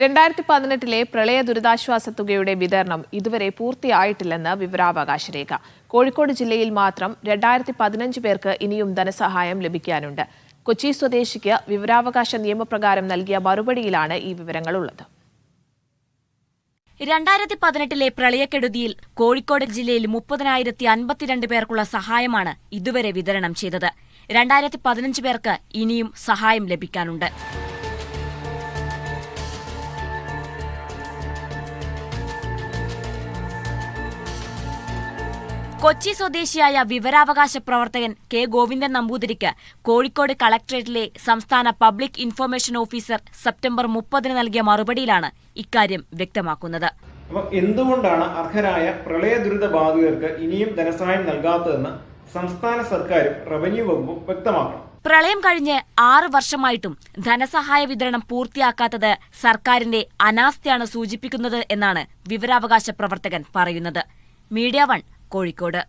രണ്ടായിരത്തി പതിനെട്ടിലെ പ്രളയ ദുരിതാശ്വാസ തുകയുടെ വിതരണം ഇതുവരെ പൂർത്തിയായിട്ടില്ലെന്ന് വിവരാവകാശ രേഖ കോഴിക്കോട് ജില്ലയിൽ മാത്രം രണ്ടായിരത്തി പതിനഞ്ച് പേർക്ക് ഇനിയും ധനസഹായം ലഭിക്കാനുണ്ട്. കൊച്ചി സ്വദേശിക്ക് വിവരാവകാശ നിയമപ്രകാരം നൽകിയ മറുപടിയിലാണ് ഈ വിവരങ്ങൾ ഉള്ളത് രണ്ടായിരത്തി പതിനെട്ടിലെ പ്രളയക്കെടുതിയിൽ കോഴിക്കോട് ജില്ലയിൽ മുപ്പതിനായിരത്തി അൻപത്തിരണ്ട് പേർക്കുള്ള സഹായമാണ് ഇതുവരെ വിതരണം ചെയ്തത്. രണ്ടായിരത്തി പതിനഞ്ച് പേർക്ക് ഇനിയും സഹായം ലഭിക്കാനുണ്ട്. കൊച്ചി സ്വദേശിയായ വിവരാവകാശ പ്രവർത്തകൻ കെ ഗോവിന്ദൻ നമ്പൂതിരിക്ക് കോഴിക്കോട് കളക്ടറേറ്റിലെ സംസ്ഥാന പബ്ലിക് ഇൻഫർമേഷൻ ഓഫീസർ സെപ്റ്റംബർ മുപ്പതിന് നൽകിയ മറുപടിയിലാണ് ഇക്കാര്യം വ്യക്തമാക്കുന്നത്. അപ്പോൾ എന്തുകൊണ്ടാണ് അർഹരായ പ്രളയ ദുരിത ബാധിതർക്ക് ഇനിയും ധനസഹായം നൽകാത്തതെന്ന് സംസ്ഥാന സർക്കാരും റവന്യൂ വകുപ്പും വ്യക്തമാക്കണം. പ്രളയം കഴിഞ്ഞ് ആറ് വർഷമായിട്ടും ധനസഹായ വിതരണം പൂർത്തിയാക്കാത്തത് സർക്കാരിന്റെ അനാസ്ഥയാണ് സൂചിപ്പിക്കുന്നത് എന്നാണ് വിവരാവകാശ പ്രവർത്തകൻ പറയുന്നത്. Media one Kozhikode